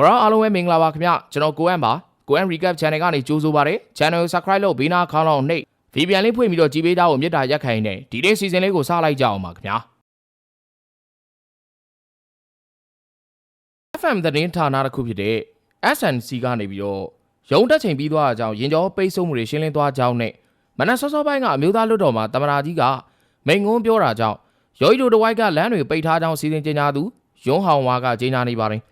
ဘောရောအားလုံးပဲမင်္ဂလာပါခင်ဗျကျွန်တော်ကိုအန်ပါကိုအန် recap channel ကနေကြိုးဆိုပါရယ် channel subscribe လုပ်ဘေးနားခေါင်းလောက်နှိပ် VPN လေးဖွင့်ပြီးတော့ကြည်ပေးသားကိုမြစ်တာရက်ခိုင်းနေဒီနေ့ season လေးကိုစလိုက်ကြအောင်ပါခင်ဗျာ FM သတင်းဌာနတစ်ခုဖြစ်တဲ့ SNC ကနေပြီးတော့ရုံတက်ချိန်ပြီးသွားတာကြောင့်ရင်ကျော်ပိတ်ဆို့မှုတွေရှင်းလင်းသွားကြောင်းနဲ့မနက်စောစောပိုင်းကအမျိုးသားလွတ်တော်မှာတမနာကြီးကမိန်ငုံပြောတာကြောင့်ရော်ရီတို့တဝိုက်ကလမ်းတွေပိတ်ထားကြောင်းစီစဉ်ကြေညာသူယွန်းဟောင်ဝါကကြေညာနေပါတယ်။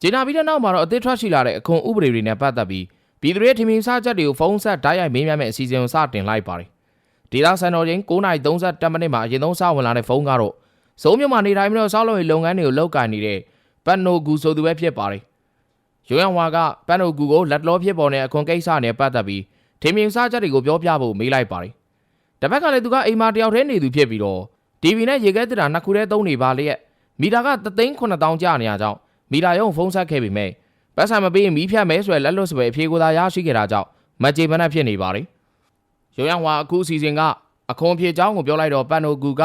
ကြေညာပြီးတဲ့နောက်မှာတော့အသစ်ထွက်ရှိလာတဲ့အခွန်ဥပဒေတွေနဲ့ပတ်သက်ပြီးပြည်သူတွေထင်မြင်စားချက်တွေကိုဖုန်းဆက်ဓာတ်ရိုက်မေးမြန်းမဲ့အစီအစဉ်ကိုစတင်လိုက်ပါတယ်။ဒေတာစံတော်ချိန်9:30မိနစ်မှာအရင်ဆုံးစဝင်လာတဲ့ဖုန်းကတော့စုံမြမှာနေထိုင်ပြီးတော့စောက်လုံးရေးလုပ်ငန်းတွေကိုလုပ်ကိုင်နေတဲ့ပတ်နိုဂူဆိုသူပဲဖြစ်ပါတယ်။ရိုးရန်ဝါကပတ်နိုဂူကိုလက်လောဖြစ်ပေါ်တဲ့အခွန်ကိစ္စနဲ့ပတ်သက်ပြီးထင်မြင်စားချက်တွေကိုပြောပြဖို့မေးလိုက်ပါတယ်။တစ်ဖက်ကလည်းသူကအိမ်မှာတယောက်တည်းနေသူဖြစ်ပြီးတော့ TV နဲ့ရေခဲတစ်တာနှစ်ခုတည်းသုံးနေပါလျက်မီတာက3,9000ကျနေရကြောင်း မီတာရုံဖုန်းဆက်ခဲ့ပေမဲ့ပတ်စံမပေးရင်မီးဖြတ်မဲဆိုရလက်လွတ်စပယ်အဖြေကိုသာရရှိခဲ့တာကြောင့်မကြေမနက်ဖြစ်နေပါတယ်။ရိုးရန်ဝါအခုအစီအစဉ်ကအခွန်ဖြေချောင်းကိုပြောလိုက်တော့ပန်နိုဂူက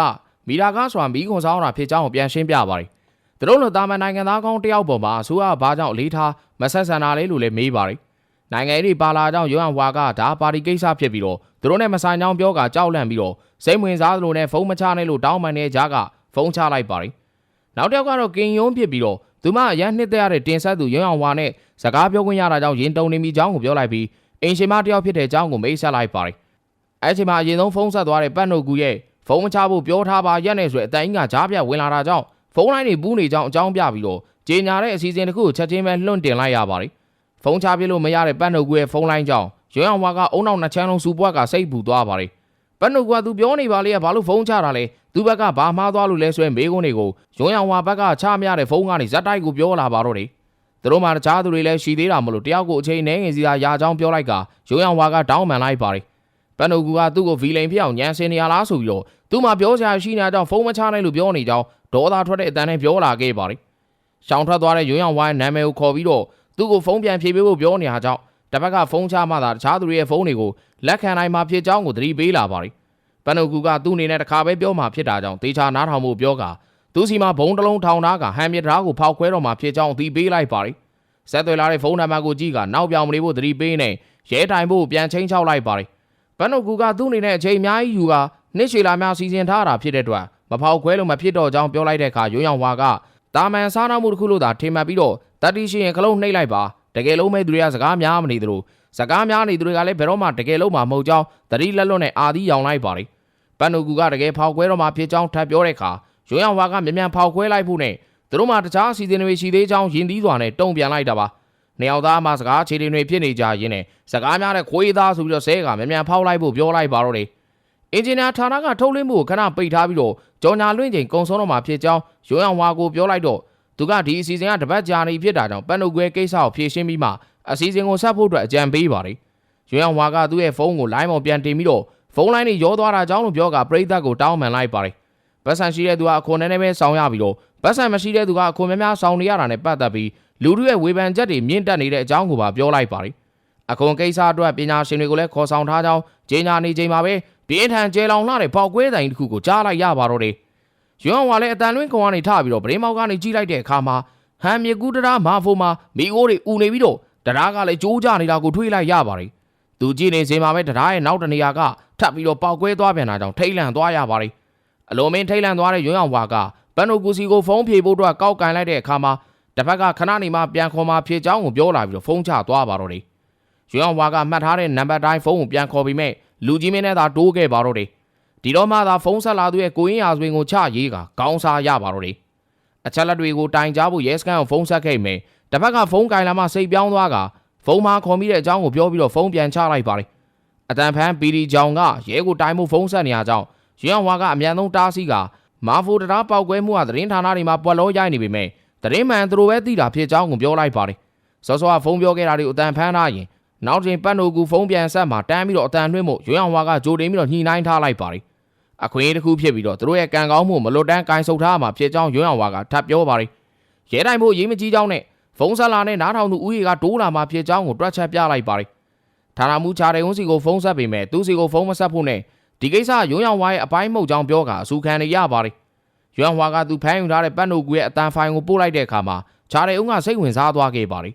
မီတာကားဆိုတာမီးခွန်ဆောင်တာဖြေချောင်းကိုပြန်ရှင်းပြပါတယ်။သူတို့လိုတာမန်နိုင်ငံသားကောင်းတယောက်ပေါ်မှာအစိုးရဘာကြောင့်အလေးထားမဆက်ဆံတာလဲလို့လည်းမေးပါတယ်။နိုင်ငံရေးပါလာကြောင့်ရိုးရန်ဝါကဒါပါတီကိစ္စဖြစ်ပြီးတော့သူတို့နဲ့မဆိုင်ကြောင်းပြောကကြောက်လန့်ပြီးတော့စိတ်ဝင်စားသလိုနဲ့ဖုန်းမချနိုင်လို့တောင်းပန်တဲ့ကြားကဖုန်းချလိုက်ပါတယ်။နောက်တစ်ယောက်ကတော့ကင်ယွန်းဖြစ်ပြီးတော့ သူမအရန်နှစ်သက်ရတဲ့တင်ဆက်သူရုံအောင်ဝါနဲ့စကားပြောခွင့်ရတာကြောင့်ရင်တုန်နေမိကြောင်းကိုပြောလိုက်ပြီးအင်ရှင်မတယောက်ဖြစ်တဲ့အကြောင်းကိုမိတ်ဆက်လိုက်ပါတယ်။အဲ့ဒီမှာအရင်ဆုံးဖုန်းဆက်သွားတဲ့ပတ်နိုကူရဲ့ဖုန်းမချဖို့ပြောထားပါရက်နေဆိုတဲ့အတန်ကြီးကကြားပြဝင်လာတာကြောင့်ဖုန်းလိုင်းတွေပူးနေကြောင်းအကြောင်းပြပြီးတော့ကြေညာတဲ့အစီအစဉ်တစ်ခုကိုချက်ချင်းပဲလွှင့်တင်လိုက်ရပါတယ်။ဖုန်းချပြလို့မရတဲ့ပတ်နိုကူရဲ့ဖုန်းလိုင်းကြောင့်ရုံအောင်ဝါကအုံနောက်နှစ်ချမ်းလုံးစူပွက်ကစိတ်ပူသွားပါတယ်။ပတ်နိုကူကသူပြောနေပါလေကဘာလို့ဖုန်းချတာလဲ သူဘက်ကဘာမှားသွားလို့လဲဆိုရင်မေးခွန်းတွေကိုရုံအောင်ဝါဘက်ကချမရတဲ့ဖုန်းကနေဇက်တိုက်ကိုပြောလာပါတော့တယ်။သူတို့မှတခြားသူတွေလည်းရှိသေးတာမလို့တယောက်ကိုအချိန်နဲ့ငယ်စီသာရာချောင်းပြောလိုက်ကရုံအောင်ဝါကတောင်းပန်လိုက်ပါတယ်။ပန်နိုကူကသူ့ကိုဗီလိန်ဖြစ်အောင်ညံစင်နေရလားဆိုပြီးတော့သူ့မှာပြောစရာရှိနေတာကြောင့်ဖုန်းမချနိုင်လို့ပြောနေကြောင်းဒေါသထွက်တဲ့အတန်းနဲ့ပြောလာခဲ့ပါတယ်။ရှောင်းထွက်သွားတဲ့ရုံအောင်ဝါရဲ့နာမည်ကိုခေါ်ပြီးတော့သူ့ကိုဖုန်းပြန်ဖြေပေးဖို့ပြောနေတာကြောင့်တစ်ဖက်ကဖုန်းချမှသာတခြားသူတွေရဲ့ဖုန်းတွေကိုလက်ခံနိုင်မှာဖြစ်ကြောင်းကိုသတိပေးလာပါတယ်။ ပန်နိုကူကသူ့အနေနဲ့တစ်ခါပဲပြောမှဖြစ်တာကြောင့်တေချာနားထောင်ဖို့ပြောကသူစီမှာဘုံတစ်လုံးထောင်ထားကဟန်မြစ်ဓာတ်ကိုဖောက်ခွဲတော့မှဖြစ်ကြောင်းအသိပေးလိုက်ပါတယ်။ဆက်သွယ်လာတဲ့ဖုန်းနံပါတ်ကိုကြည့်ကနောက်ပြောင်မနေဖို့သတိပေးနေရဲတိုင်ဖို့ပြန်ချင်းချောက်လိုက်ပါတယ်။ပန်နိုကူကသူ့အနေနဲ့အချိန်အများကြီးယူကနှစ်ရှည်လာများစီစဉ်ထားတာဖြစ်တဲ့အတွက်မဖောက်ခွဲလို့မဖြစ်တော့ကြောင်းပြောလိုက်တဲ့အခါရုံရောင်ဝါကတာမန်စားနာမှုတစ်ခုလို့သာထင်မှတ်ပြီးတော့တတိရှိရင်ခလုံးနှိပ်လိုက်ပါတကယ်လုံးမဲ့သူတွေကစကားများမနေသလို စကားများနေသူတွေကလည်းဘယ်တော့မှတကယ်လုံးမှမဟုတ်ကြောင်းတတိလက်လွတ်နဲ့အာသီးရောင်လိုက်ပါတယ်ပန်နိုကူကတကယ်ဖောက်ခွဲတော့မှဖြစ်ကြောင်းထပ်ပြောတဲ့အခါရုံရောင်ဝါကမြန်မြန်ဖောက်ခွဲလိုက်ဖို့နဲ့သူတို့မှတခြားစီစဉ်တွေရှိသေးကြောင်းယင်သီးစွာနဲ့တုံ့ပြန်လိုက်တာပါနေအောင်သားမှစကားခြေတင်တွေဖြစ်နေကြရင်းနဲ့စကားများတဲ့ခွေးသားဆိုပြီးတော့ဆဲကမြန်မြန်ဖောက်လိုက်ဖို့ပြောလိုက်ပါတော့တယ်အင်ဂျင်နီယာဌာနကထုတ်လင်းမှုကိုခဏပိတ်ထားပြီးတော့ကြော်ညာလွင့်ချိန်ကုံဆုံးတော့မှာဖြစ်ကြောင်းရုံအောင်ဝါကိုပြောလိုက်တော့သူကဒီအစီအစဉ်ကတပတ်ကြာနေဖြစ်တာကြောင့်ပန်နုကွဲကိစ္စကိုဖြေရှင်းပြီးမှ အစီအစဉ်ကိုဆက်ဖို့အတွက်အကြံပေးပါတယ်ရုံအောင်ဝါကသူ့ရဲ့ဖုန်းကိုလိုင်းပေါ်ပြန်တင်ပြီးတော့ဖုန်းလိုင်းတွေရောသွားတာကြောင့်လို့ပြောကပရိသတ်ကိုတောင်းပန်လိုက်ပါတယ်ပတ်စံရှိတဲ့သူကအခွန်နဲ့နဲ့ပဲဆောင်းရပြီးတော့ပတ်စံမရှိတဲ့သူကအခွန်များများဆောင်းနေရတာနဲ့ပတ်သက်ပြီးလူတို့ရဲ့ဝေဖန်ချက်တွေမြင့်တက်နေတဲ့အကြောင်းကိုပါပြောလိုက်ပါတယ်အခွန်ကိစ္စအတွက်ပညာရှင်တွေကိုလည်းခေါ်ဆောင်ထားကြောင်းကြေညာနေချိန်မှာပဲပြင်းထန်ကျဲလောင်လှတဲ့ပေါက်ကွဲတိုင်တစ်ခုကိုကြားလိုက်ရပါတော့တယ်။ရွံဝါလည်းအတန်လွင့်ကုံကနေထပြီးတော့ဗရင်မောက်ကနေကြီးလိုက်တဲ့အခါမှာဟန်မြေကူးတရားမာဖိုမှာမိအိုးတွေဥနေပြီးတော့ တရားကလည်းကြိုးကြနေတာကိုထွေးလိုက်ရပါတယ်။သူကြည့်နေချိန်မှာပဲတရားရဲ့နောက်တနေရာကထပ်ပြီးတော့ပေါက်ကွဲသွားပြန်တာကြောင့်ထိတ်လန့်သွားရပါတယ်။အလုံးမင်းထိတ်လန့်သွားတဲ့ရွံဝါကပန်နိုကူစီကိုဖုန်းဖြေဖို့အတွက်ကောက်ကန်လိုက်တဲ့အခါမှာတစ်ဖက်ကခဏနေမှပြန်ခေါ်မှဖြေချောင်းကိုပြောလာပြီးတော့ဖုန်းချသွားပါတော့တယ်။ရွံဝါကမှတ်ထားတဲ့နံပါတ်တိုင်းဖုန်းကိုပြန်ခေါ်ပြီးမဲ့လူကြီးမင်းနဲ့သာတိုးခဲ့ပါတော့တယ်ဒီတော့မှသာဖုန်းဆက်လာသူရဲ့ကိုရင်းရာဇဝင်ကိုချရေးကကောင်းစားရပါတော့တယ်အချက်လက်တွေကိုတိုင်ကြားဖို့ရဲစခန်းကိုဖုန်းဆက်ခဲ့မယ် တစ်ဖက်ကဖုန်းကင်လာမှစိတ်ပြောင်းသွားကဖုန်းမခေါ်မိတဲ့အကြောင်းကိုပြောပြီးတော့ဖုန်းပြန်ချလိုက်ပါတယ်အတန်ဖန်ပီဒီကြောင်ကရဲကိုတိုင်မှုဖုန်းဆက်နေရကြောင်းရန်ဝါကအမြန်ဆုံးတားဆီးကမာဖိုတရားပောက်ကွဲမှုကသတင်းဌာနတွေမှာပွက်လို့ရိုက်နေပေမဲ့သတင်းမှန်သူတို့ပဲသိတာဖြစ်ကြောင်းကိုပြောလိုက်ပါတယ်စောစောကဖုန်းပြောခဲ့တာတွေကိုအတန်ဖန်ထားရင်နောက်ချိန်ပတ်နိုကူဖုန်းပြန်ဆက်မှာတန်းပြီးတော့အတန်လွှင့်မှုရွေးအောင်ဝါကဂျိုတင်ပြီးတော့ညှိနှိုင်းထားလိုက်ပါတယ်အခွင့်အရေးတစ်ခုဖြစ်ပြီးတော့သူတို့ရဲ့ကံကောင်းမှုမလွတ်တမ်းကင်ဆုပ်ထားမှာဖြစ်ကြောင်းရွေးအောင်ဝါကထပ်ပြောပါတယ်ရဲတိုင်ဖို့ရေးမကြီးကြောင်းနဲ့ ဖုန်းဆက်လာနဲ့နားထောင်သူဦးရေကတိုးလာမှာဖြစ်ကြောင်းကိုတွက်ချက်ပြလိုက်ပါတယ်ဌာနမှုချာတဲ့ဝန်းစီကိုဖုန်းဆက်ပေမဲ့သူစီကိုဖုန်းမဆက်ဖို့နဲ့ဒီကိစ္စရွေးအောင်ဝါရဲ့အပိုင်းမှုတ်ကြောင်းပြောကအဆူခံနေရပါတယ်ရွေးအောင်ဝါကသူဖမ်းယူထားတဲ့ပတ်နိုကူရဲ့အတန်ဖိုင်ကိုပို့လိုက်တဲ့အခါမှာခြားတဲ့ဦးကစိတ်ဝင်စားသွားခဲ့ပါတယ်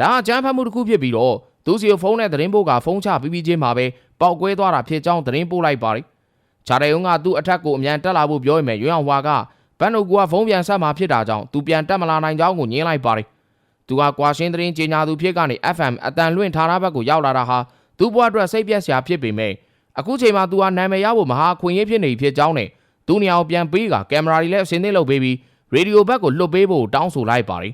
ဒါအကြမ်းဖက်မှုတစ်ခုဖြစ်ပြီးတော့သူစီကိုဖုန်းနဲ့သတင်းပို့ကဖုန်းချပြီးပြီးချင်းမှာပဲပောက်ကွဲသွားတာဖြစ်ကြောင်းသတင်းပို့လိုက်ပါတယ်ခြားတဲ့ဦးကသူ့အထက်ကိုအမြန်တက်လာဖို့ပြောရင်မဲ့ရွံ့အောင်ဝါကဘန်နိုကူကဖုန်းပြန်ဆက်มาဖြစ်တာကြောင့်သူပြန်တက်မလာနိုင်ကြောင်းကိုညင်းလိုက်ပါတယ် သူကကွာရှင်းသတင်းကြေညာသူဖြစ်ကနေ FM အတန်လွင့်ဌာနဘက်ကိုရောက်လာတာဟာသူ့ဘဝအတွက်စိတ်ပြက်စရာဖြစ်ပေမဲ့အခုချိန်မှာသူဟာနာမည်ရဖို့မဟာခွင့်ရဖြစ်နေဖြစ်ကြောင်းနဲ့သူ့နေရာကိုပြန်ပေးကကင်မရာတွေလည်းအစင်းသစ်လုပ်ပေးပြီးရေဒီယိုဘက်ကိုလွှတ်ပေးဖို့တောင်းဆိုလိုက်ပါတယ်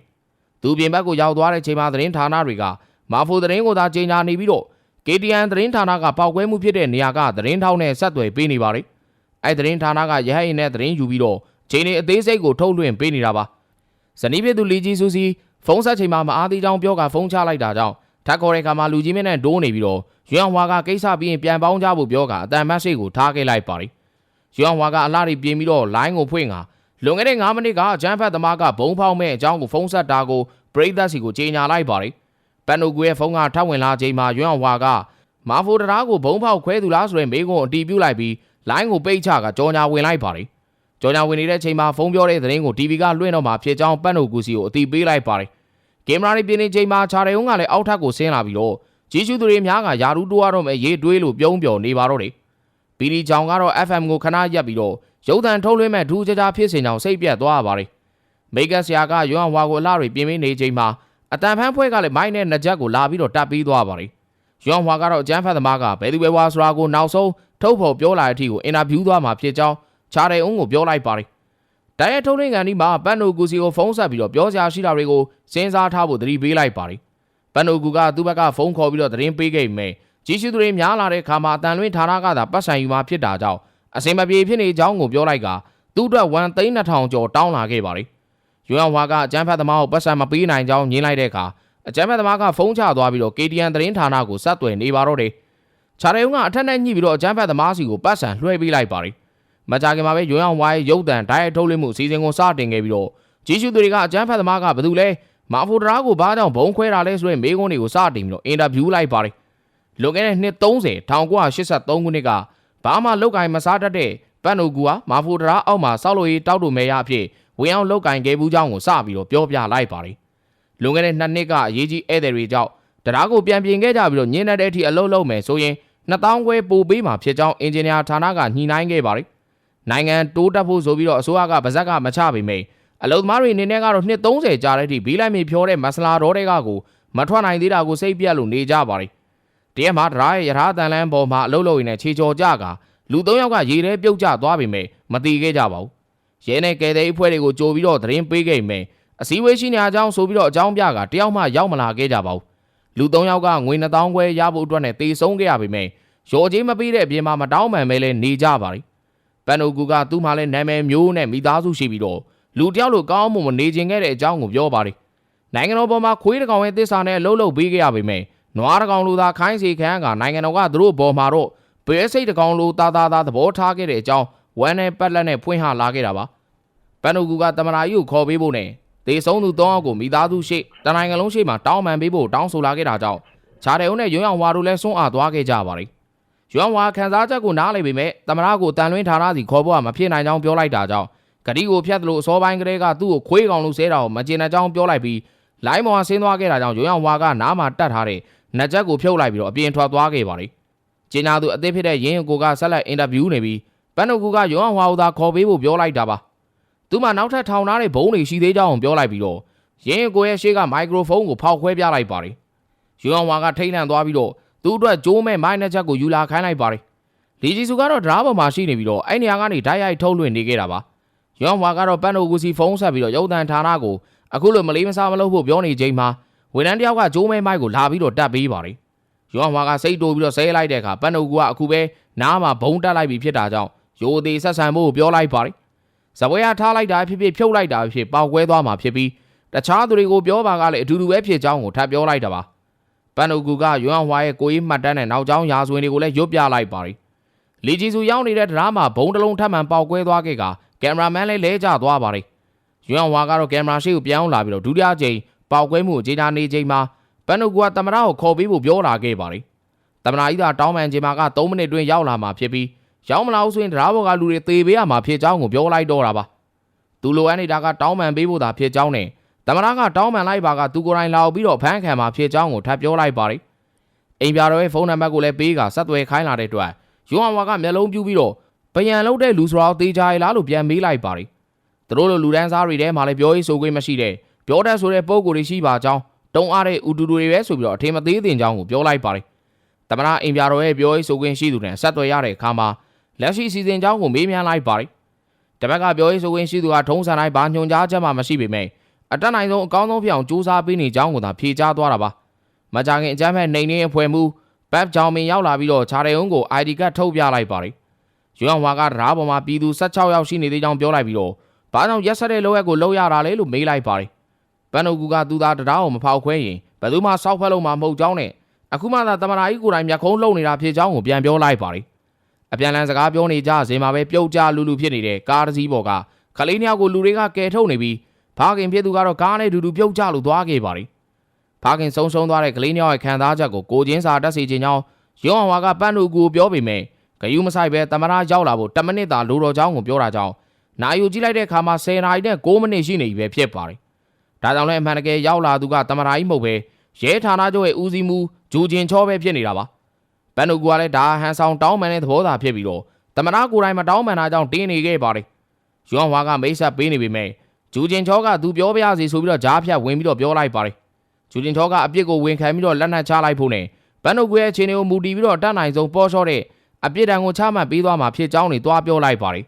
သူပြင်ဘက်ကိုရောက်သွားတဲ့ချိန်မှာသတင်းဌာနတွေကမာဖိုသတင်းကိုသာကြေညာနေပြီးတော့ KTN သတင်းဌာနကပောက်ကွဲမှုဖြစ်တဲ့နေရာကသတင်းထောက်နဲ့ဆက်သွယ်ပေးနေပါတယ်အဲ့သတင်းဌာနကရဟရင်နဲ့သတင်းယူပြီးတော့ချိန်နေအသေးစိတ်ကိုထုတ်လွှင့်ပေးနေတာပါဇနီးဖြစ်သူလီကြီးစုစီ ဖုန်းဆက်ချိန်မှာမအားသေးကြောင်းပြောကဖုန်းချလိုက်တာကြောင့်ထပ်ခေါ်တဲ့ခါမှာလူကြီးမင်းနဲ့ဒိုးနေပြီးတော့ရွံဟွာကကိစ္စပြီးရင်ပြန်ပေါင်းကြဖို့ပြောကအတန်မတ်စိတ်ကိုထားခဲ့လိုက်ပါတယ်ရွံဟွာကအလားတွေပြင်ပြီးတော့ line ကိုဖွင့်ကလွန်ခဲ့တဲ့9မိနစ်ကအချမ်းဖတ်သမားကဘုံဖောက်မဲ့အကြောင်းကိုဖုန်းဆက်တာကိုပရိသတ်စီကိုကြေညာလိုက်ပါတယ်ပန်နိုကူရဲ့ဖုန်းကထပ်ဝင်လာချိန်မှာရွံဟွာကမာဖိုတရာကိုဘုံဖောက်ခွဲသူလားဆိုတဲ့မေးခွန်းအတီးပြုတ်လိုက်ပြီး line ကိုပိတ်ချကကြော်ညာဝင်လိုက်ပါတယ် ကြော်ညာဝင်နေတဲ့ချိန်မှာဖုန်းပြောတဲ့သတင်းကို TV ကလွှင့်တော့မှာဖြစ်ကြောင်းပန်နိုကူစီကိုအတီးပေးလိုက်ပါတယ်ကင်မရာတွေပြင်နေချိန်မှာခြာရုံးကလည်းအောက်ထပ်ကိုဆင်းလာပြီးတော့ဂျီရှုသူတွေများကယာရူးတိုးရတော့မဲ့ရေးတွေးလို့ပြုံးပြော်နေပါတော့တယ်ပီလီချောင်ကတော့ FM ကိုခဏရက်ပြီးတော့ရုပ်သံထုတ်လွှင့်မဲ့ဒူးကြကြဖြစ်စဉ်ကြောင့်စိတ်ပြတ်သွားရပါတယ်မိဂတ်ဆရာကရွံ့ဝါကိုအလှတွေပြင်ပေးနေချိန်မှာအတန်ဖန်းဖွဲကလည်းမိုင်းနဲ့နှစ်ချက်ကိုလာပြီးတော့တပ်ပြီးသွားပါတယ်ရွံ့ဝါကတော့အကျန်းဖတ်သမားကဘယ်သူပဲဝါဆိုတာကိုနောက်ဆုံးထုတ်ဖော်ပြောလာတဲ့အထိကိုအင်တာဗျူးသွားမှာဖြစ်ကြောင်း ချားတဲ့အုံးကိုပြောလိုက်ပါတယ်တိုင်ရထုတ်လွှင့်ကန်ဒီမှာပန်နိုကူစီကိုဖုန်းဆက်ပြီးတော့ပြောစရာရှိတာတွေကိုစဉ်းစားထားဖို့သတိပေးလိုက်ပါတယ်ပန်နိုကူကသူ့ဘက်ကဖုန်းခေါ်ပြီးတော့သတင်းပေးခဲ့ပေမဲ့ကြီးစုသူတွေများလာတဲ့ခါမှာအတန်လွင့်ဌာနကသာပတ်စံယူมาဖြစ်တာကြောင့်အစင်မပြေဖြစ်နေကြောင်းကိုပြောလိုက်ကသူ့အတွက်1သိန်း2000ကျော်တောင်းလာခဲ့ပါတယ်ရွံ့ဝါကအကျန်းဖတ်သမားကိုပတ်စံမပေးနိုင်ကြောင်းညင်းလိုက်တဲ့အခါအကျန်းဖတ်သမားကဖုန်းချသွားပြီးတော့ KTN သတင်းဌာနကိုဆက်သွယ်နေပါတော့တယ်ခြားရုံကအထက်နဲ့ညှိပြီးတော့အကျန်းဖတ်သမားစီကိုပတ်စံလွှဲပေးလိုက်ပါတယ် မကြခင်မှာပဲရွံ့အောင်ဝါရဲ့ရုပ်တံဓာတ်ရိုက်ထုတ်လွှင့်မှုအစီအစဉ်ကိုစတင်ခဲ့ပြီးတော့ဂျီရှုသူတွေကအကျန်းဖတ်သမားကဘယ်သူလဲမာဖိုဒရာကိုဘာကြောင့်ဘုံခွဲတာလဲဆိုတဲ့မေးခွန်းတွေကိုစတင်ပြီးတော့အင်တာဗျူးလိုက်ပါတယ်လွန်ခဲ့တဲ့နှစ်30 1983ခုနှစ်ကဘာမှလောက်ကင်မစားတတ်တဲ့ပန်နိုကူဟာမာဖိုဒရာအောက်မှာစောက်လို့ရေးတောက်တူမဲရအဖြစ်ဝင်အောင်လောက်ကင်ခဲ့ဘူးကြောင်းကိုစပြီးတော့ပြောပြလိုက်ပါတယ်လွန်ခဲ့တဲ့နှစ်နှစ်ကအရေးကြီးဧည့်သည်တွေကြောင့်တရားကိုပြန်ပြင်ခဲ့ကြပြီးတော့ညင်းတဲ့အထိအလုပ်လုပ်မယ်ဆိုရင်2000ခွဲပို့ပေးမှာဖြစ်ကြောင်းအင်ဂျင်နီယာဌာနကညှိနှိုင်းခဲ့ပါတယ် နိုင်ငံတိုးတက်ဖို့ဆိုပြီးတော့အစိုးရကဗဇက်ကမချပေမဲ့အလုံသမားတွေအနေနဲ့ကတော့နှစ်30ကြာတဲ့အထိဘီလိုက်မြေဖြောတဲ့မဆလာတော်တွေကကိုမထွက်နိုင်သေးတာကိုစိတ်ပြက်လို့နေကြပါတယ်။တရက်မှာတရားရဲ့ရထားတန်လန်းပေါ်မှာအလုပ်လုပ်ရင်းနဲ့ခြေချော်ကြကလူ၃ယောက်ကရေထဲပြုတ်ကျသွားပေမဲ့မတီးခဲ့ကြပါဘူး။ရဲနဲ့ကယ်တဲ့အဖွဲ့တွေကိုကြိုပြီးတော့သတင်းပေးခဲ့ပေမဲ့အစည်းအဝေးရှိနေအကြောင်းဆိုပြီးတော့အကြောင်းပြကတယောက်မှရောက်မလာခဲ့ကြပါဘူး။လူ၃ယောက်ကငွေ2000ခွဲရဖို့အတွက်နဲ့တေဆုံးခဲ့ရပေမဲ့ရော်ကြီးမပေးတဲ့အပြင်မှာမတောင်းပန်ပဲလဲနေကြပါလိမ့်။ ပန်နိုကူကသူ့မှာလဲနာမည်မျိုးနဲ့မိသားစုရှိပြီးတော့လူတယောက်လိုကောင်းမှုမနေခြင်းခဲ့တဲ့အကြောင်းကိုပြောပါတယ်။နိုင်ငံတော်ပေါ်မှာခွေးတကောင်ရဲ့သစ္စာနဲ့လှုပ်လှုပ်ပေးခဲ့ရပေမဲ့နွားတကောင်လိုသာခိုင်းစီခံကနိုင်ငံတော်ကသူတို့ဘော်မှာတော့ဘဲစိတ်တကောင်လိုတာတာတာသဘောထားခဲ့တဲ့အကြောင်းဝမ်းနဲ့ပတ်လက်နဲ့ဖွင့်ဟလာခဲ့တာပါ။ပန်နိုကူကတမနာကြီးကိုခေါ်ပေးဖို့နဲ့ဒေဆုံးသူ၃ယောက်ကိုမိသားစုရှိတနိုင်ငံလုံးရှိမှတောင်းပန်ပေးဖို့တောင်းဆိုလာခဲ့တာကြောင့်ခြားတဲ့အုံနဲ့ရွံ့အောင်ဝါတို့လည်းစွန့်အားသွားခဲ့ကြပါတယ်။ ရွံ့ဝါခန်းစားချက်ကိုနားလည်ပေမဲ့တမနာကိုတန်လွင်းဌာနစီခေါ်ဖို့ကမဖြစ်နိုင်ကြောင်းပြောလိုက်တာကြောင့်ဂရီကိုဖျက်သလိုအစောပိုင်းကလေးကသူ့ကိုခွေးကောင်လို့ဆဲတာကိုမကျေနပ်ကြောင်းပြောလိုက်ပြီးလိုင်းမော်ဆင်းသွားခဲ့တာကြောင့်ရွံ့အောင်ဝါကနားမှာတတ်ထားတဲ့နှက်ချက်ကိုဖြုတ်လိုက်ပြီးတော့အပြင်ထွက်သွားခဲ့ပါတယ်။ကျင်းနာသူအသေးဖြစ်တဲ့ရင်းကိုကဆက်လက်အင်တာဗျူးနေပြီးပန်နိုကူကရွံ့အောင်ဝါကိုသာခေါ်ပေးဖို့ပြောလိုက်တာပါ။သူမှနောက်ထပ်ထောင်ထားတဲ့ဘုံတွေရှိသေးကြောင်းပြောလိုက်ပြီးတော့ရင်းကိုရဲ့ရှေ့ကမိုက်ခရိုဖုန်းကိုဖောက်ခွဲပြလိုက်ပါတယ်။ရွံ့အောင်ဝါကထိတ်လန့်သွားပြီးတော့ သူ့အတွက်ကြိုးမဲ့မိုင်းနှက်ချက်ကိုယူလာခိုင်းလိုက်ပါတယ်။လီဂျီစုကတော့ဒရာပေါ်မှာရှိနေပြီးတော့အဲ့နေရာကနေဓာတ်ရိုက်ထုတ်လွှင့်နေခဲ့တာပါ။ရွံ့ဝါကတော့ပန်နိုကူစီဖုန်းဆက်ပြီးတော့ရုပ်သံဌာနကိုအခုလိုမလေးမစားမလုပ်ဖို့ပြောနေချိန်မှာဝန်ထမ်းတယောက်ကဂျိုးမဲမိုက်ကိုလာပြီးတော့တတ်ပေးပါတယ်။ရွံ့ဝါကစိတ်တိုးပြီးတော့ဆဲလိုက်တဲ့အခါပန်နိုကူကအခုပဲနားမှာဘုံတက်လိုက်ပြီးဖြစ်တာကြောင့်ယိုသေးဆက်ဆံဖို့ပြောလိုက်ပါတယ်။ဇပွဲရထားလိုက်တာဖြစ်ဖြစ်ဖြုတ်လိုက်တာဖြစ်ပေါက်ကွဲသွားမှာဖြစ်ပြီးတခြားသူတွေကိုပြောပါကလည်းအတူတူပဲဖြစ်ကြောင်းကိုထပ်ပြောလိုက်တာပါ။ ပန်နိုကူကရွံ့ဝါရဲ့ကိုကြီးမှတ်တမ်းနဲ့နောက်ကျောင်းရာဇဝင်တွေကိုလည်းရွတ်ပြလိုက်ပါတယ်။လီဂျီစုရောက်နေတဲ့ဒရာမှာဘုံတလုံးထပ်မံပေါက်ကွဲသွားခဲ့ကကင်မရာမန်လည်းလဲကျသွားပါတယ်။ရွံ့ဝါကတော့ကင်မရာရှိကိုပြောင်းလာပြီးတော့ဒုတိယကြိမ်ပေါက်ကွဲမှုကိုကြေညာနေချိန်မှာပန်နိုကူကတမရကိုခေါ်ပြီးဖို့ပြောလာခဲ့ပါတယ်။တမရကြီးကတောင်းပန်ချိန်မှာက3မိနစ်တွင်းရောက်လာမှာဖြစ်ပြီးရောက်မလာဘူးဆိုရင်ဒရာဘော်ကလူတွေသေပေးရမှာဖြစ်ကြောင်းကိုပြောလိုက်တော့တာပါ။သူလိုအပ်နေတာကတောင်းပန်ပေးဖို့သာဖြစ်ကြောင်းနဲ့ တမရကတောင်းပန်လိုက်ပါကသူကိုယ်တိုင်လာပြီးတော့ဖမ်းခံမှာဖြစ်ကြောင်းကိုထပ်ပြောလိုက်ပါတယ်အိမ်ပြတော်ရဲ့ဖုန်းနံပါတ်ကိုလည်းပေးကဆက်သွယ်ခိုင်းလာတဲ့အတွက်ယွန်ဝါကမျက်လုံးပြူးပြီးတော့ပယံလုံးတဲ့လူဆိုတော့တေးကြရလားလို့ပြန်မေးလိုက်ပါတယ်သူတို့လိုလူဒန်းစားတွေထဲမှာလည်းပြောရေးဆိုခွင့်မရှိတဲ့ပြောတတ်ဆိုတဲ့ပုံကိုယ်တွေရှိပါကြောင်းတုံအားတဲ့ဥတူတူတွေပဲဆိုပြီးတော့အထင်မသေးသင်ကြောင်းကိုပြောလိုက်ပါတယ်တမရအိမ်ပြတော်ရဲ့ပြောရေးဆိုခွင့်ရှိသူနဲ့ဆက်သွယ်ရတဲ့အခါမှာလက်ရှိစီစဉ်ကြောင်းကိုမေးမြန်းလိုက်ပါတယ်တပတ်ကပြောရေးဆိုခွင့်ရှိသူကထုံးစံတိုင်းဘာညွှန်ကြားချက်မှမရှိပေမဲ့ အတက်နိုင်ဆုံးအကောင်းဆုံးဖြစ်အောင်ကြိုးစားပေးနေကြောင်းကိုသာဖြေကြားသွားတာပါမကြခင်အကြမ်းဖက်နေနေအဖွဲ့မှုဘတ်ဂျောင်မင်ရောက်လာပြီးတော့ခြားတဲ့ုံကို ID ကတ်ထုတ်ပြလိုက်ပါတယ်ရွံဝါကတရားပေါ်မှာပြည်သူ16ယောက်ရှိနေသေးကြောင်းပြောလိုက်ပြီးတော့ဘာကြောင့်ရက်ဆက်တဲ့လောရက်ကိုလောက်ရတာလဲလို့မေးလိုက်ပါတယ်ပန်နိုကူကသူသားတရားကိုမဖောက်ခွဲရင်ဘယ်သူမှစောက်ဖက်လို့မှမဟုတ်ကြောင်းနဲ့အခုမှသာတမနာကြီးကိုယ်တိုင်မျက်ခုံးလုံနေတာဖြစ်ကြောင်းကိုပြန်ပြောလိုက်ပါတယ်အပြန်လန်စကားပြောနေကြစင်မှာပဲပြုတ်ကြလူလူဖြစ်နေတဲ့ကားတစ်စီးပေါ်ကခလေးနှစ်ယောက်ကိုလူတွေကကယ်ထုတ်နေပြီး ဖာခင်ဖြစ်သူကတော့ကားနဲ့ဒူဒူပြုတ်ကျလို့သွားခဲ့ပါရီဖာခင်ဆုံးရှုံးသွားတဲ့ကလေးညောင်းရဲ့ခံစားချက်ကိုကိုချင်းစာတက်စီခြင်းကြောင့်ရုံအောင်ဝါကပန်းတို့ကိုပြောပေမဲ့ဂယုမဆိုင်ပဲတမနာရောက်လာဖို့10မိနစ်သာလိုတော်ချောင်းကိုပြောတာကြောင့်နာယူကြည့်လိုက်တဲ့အခါမှာ10နာရီနဲ့9မိနစ်ရှိနေပြီပဲဖြစ်ပါရီဒါကြောင့်လည်းအမှန်တကယ်ရောက်လာသူကတမနာကြီးမဟုတ်ပဲရဲဌာနချုပ်ရဲ့ဦးစီးမှုဂျူဂျင်ချောပဲဖြစ်နေတာပါပန်းတို့ကလည်းဒါဟန်ဆောင်တောင်းပန်တဲ့သဘောသာဖြစ်ပြီးတော့တမနာကိုယ်တိုင်မတောင်းပန်တာကြောင့်တင်းနေခဲ့ပါရီရုံအောင်ဝါကမိတ်ဆက်ပေးနေပေမဲ့ ဂျူဂျင်ချောကသူပြောပြရစီဆိုပြီးတော့ဂျားဖြတ်ဝင်ပြီးတော့ပြောလိုက်ပါတယ်ဂျူဂျင်ချောကအပြစ်ကိုဝင်ခံပြီးတော့လက်နက်ချလိုက်ဖို့နဲ့ဘန်နိုကွေရဲ့အခြေအနေကိုမူတည်ပြီးတော့တတ်နိုင်ဆုံးပေါ်လျှော့တဲ့အပြစ်ဒဏ်ကိုချမှတ်ပေးသွားမှာဖြစ်ကြောင်းတွေတွားပြောလိုက်ပါတယ်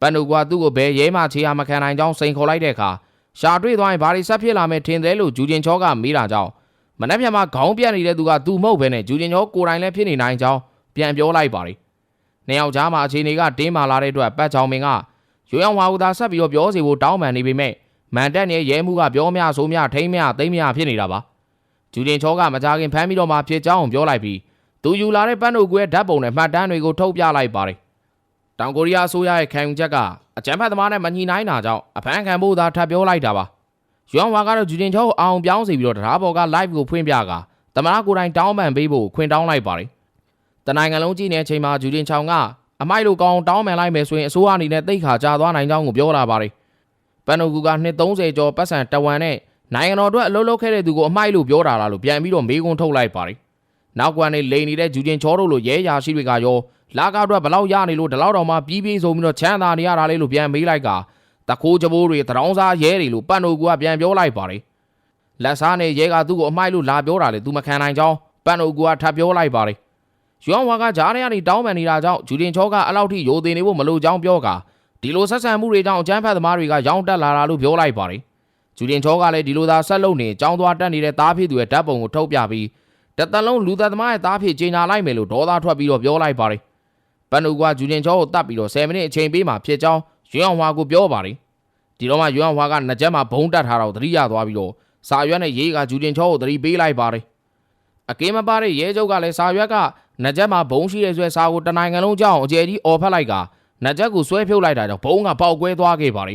ဘန်နိုကွာသူ့ကိုဘယ်ရဲမှခြေရမခံနိုင်ကြောင်းစိန်ခေါ်လိုက်တဲ့အခါရှာတွေ့သွားရင်ဘာတွေဆက်ဖြစ်လာမယ်ထင်တယ်လို့ဂျူဂျင်ချောကမေးတာကြောင့်မနှက်ဖြတ်မှာခေါင်းပြတ်နေတဲ့သူကသူမဟုတ်ဘဲနဲ့ဂျူဂျင်ချောကိုယ်တိုင်လည်းဖြစ်နေနိုင်ကြောင်းပြန်ပြောလိုက်ပါတယ်နှစ်ယောက်ကြားမှာအခြေအနေကတင်းမာလာတဲ့အတွက်ပတ်ချောင်မင်က ရွှေအောင်ဝါဦးသာဆက်ပြီးတော့ပြောစီဖို့တောင်းပန်နေပေမဲ့မန်တက်နဲ့ရဲမှုကပြောမြဆိုမြထိမ့်မြသိမ့်မြဖြစ်နေတာပါဂျူတင်ချောကမကြခင်ဖမ်းပြီးတော့မှဖြစ်ကြောင်းပြောလိုက်ပြီးသူယူလာတဲ့ပန်းတို့ကွဲဓာတ်ပုံနဲ့မှတ်တမ်းတွေကိုထုတ်ပြလိုက်ပါတယ်တောင်ကိုရီးယားအစိုးရရဲ့ခံယူချက်ကအကြမ်းဖက်သမားနဲ့မညီနိုင်တာကြောင့်အဖမ်းခံဖို့သာထပ်ပြောလိုက်တာပါယွမ်ဝါကတော့ဂျူတင်ချောကိုအောင်ပြောင်းစီပြီးတော့တရားပေါ်က live ကိုဖွင့်ပြကတမနာကိုယ်တိုင်တောင်းပန်ပေးဖို့ခွင့်တောင်းလိုက်ပါတယ်တနိုင်ငံလုံးကြည့်နေတဲ့အချိန်မှာဂျူတင်ချောင်က အမိုက်လိုကောင်းတောင်းပန်လိုက်မယ်ဆိုရင်အစိုးရအနေနဲ့တိတ်ခါကြာသွားနိုင်ကြောင်းကိုပြောလာပါတယ်ပန်နိုကူကနှစ်30ကျော်ပတ်စံတဝန်နဲ့နိုင်ငံတော်အတွက်အလုပ်လုပ်ခဲ့တဲ့သူကိုအမိုက်လို့ပြောတာလားလို့ပြန်ပြီးတော့မေးခွန်းထုတ်လိုက်ပါတယ်နောက်ကွမ်နေလိန်နေတဲ့ဂျူဂျင်ချောတို့လိုရဲရာရှိတွေကရောလာကအတွက်ဘလောက်ရနေလို့ဒီလောက်တော့မှပြီးပြီးဆိုပြီးတော့ချမ်းသာနေရတာလေလို့ပြန်မေးလိုက်ကတခိုးကြဘိုးတွေတရောင်းစားရဲတွေလို့ပန်နိုကူကပြန်ပြောလိုက်ပါတယ်လက်စားနဲ့ရဲကသူ့ကိုအမိုက်လို့လာပြောတာလေသူမခံနိုင်ကြောင်းပန်နိုကူကထပ်ပြောလိုက်ပါတယ် ရွမ်ဝါကဂျားထဲကနေတောင်းပန်နေတာကြောင့်ဂျူတင်ချောကအလောက်ထိယိုသေးနေဖို့မလိုကြောင်းပြောကာဒီလိုဆက်ဆံမှုတွေကြောင့်အကျန်းဖက်သမားတွေကရောင်းတက်လာတာလို့ပြောလိုက်ပါတယ်ဂျူတင်ချောကလည်းဒီလိုသာဆက်လုပ်နေចောင်းသွားတက်နေတဲ့သားဖြစ်သူရဲ့ဓာတ်ပုံကိုထုတ်ပြပြီးတသက်လုံးလူသက်သမားရဲ့သားဖြစ်ကြီးညာလိုက်မယ်လို့ဒေါသထွက်ပြီးတော့ပြောလိုက်ပါတယ်ပန်နူကဂျူတင်ချောကိုတတ်ပြီးတော့10မိနစ်အချိန်ပေးမှဖြစ်ကြောင်းရွမ်ဝါကိုပြောပါတယ်ဒီတော့မှရွမ်ဝါကနှစ်ချက်မှဘုံတက်ထားတော့သတိရသွားပြီးတော့စာရွက်နဲ့ရေးကဂျူတင်ချောကိုသတိပေးလိုက်ပါတယ်အကင်းမပါတဲ့ရဲချုပ်ကလည်းစာရွက်က နက်ချက်မှာဘုံရှိတဲ့ဆွဲစာကိုတနိုင်ငံလုံးကြောင်းအကျယ်ကြီးအော်ဖက်လိုက်ကနက်ချက်ကိုဆွဲဖြုတ်လိုက်တာကြောင့်ဘုံကပေါက်ကွဲသွားခဲ့ပါလေ